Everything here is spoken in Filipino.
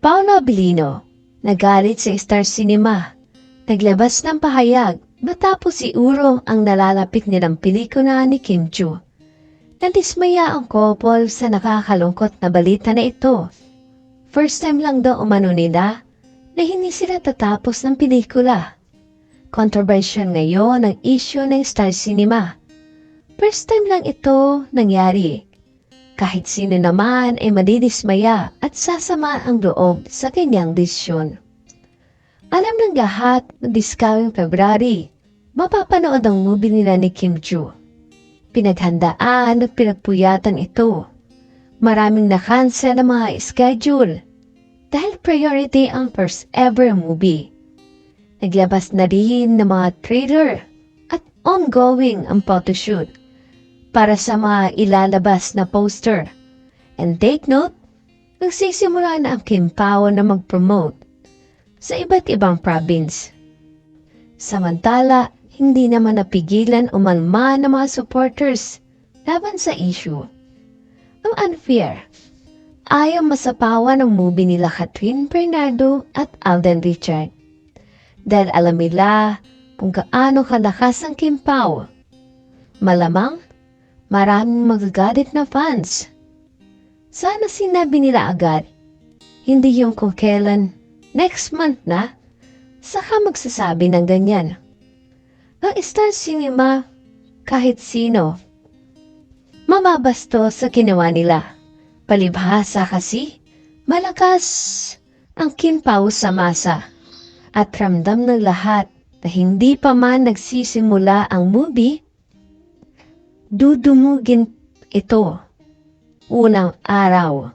Paolo Abilino, nagalit sa Star Cinema. Naglabas ng pahayag matapos si Uro ang nalalapit nilang pelikula ni Kim Chu. Nadismaya ang couple sa nakakalungkot na balita na ito. First time lang daw umano nila na hindi sila tatapos ng pelikula. Controversial ngayon ang issue ng Star Cinema. First time lang ito nangyari. Kahit sino naman ay madidismaya at sasama ang loob sa kanyang desisyon. Alam ng lahat na this coming February, mapapanood ang movie nila ni Kim Joo. Pinaghandaan at pinagpuyatan ito. Maraming na-cancel ang mga schedule dahil priority ang first ever movie. Naglabas na rin ng mga trailer at ongoing ang photoshoot para sa mga ilalabas na poster. And take note, nagsisimula na ang Kim Pao na mag-promote sa iba't ibang province. Samantala, hindi naman napigilan umalma ng mga supporters laban sa issue. Ang unfair. Ayaw masapawan ng movie nila Catherine Bernardo at Alden Richard. Dahil alam nila kung gaano kalakas ang Kim Pao. Malamang, maraming magagalit na fans. Sana sinabi nila agad. Hindi yung kung kailan, next month na, saka magsasabi ng ganyan. Ang Star Cinema, kahit sino, mababasto sa ginawa nila. Palibhasa kasi, malakas ang kinpaw sa masa. At ramdam ng lahat na hindi pa man nagsisimula ang movie, dudumugin ito unang araw.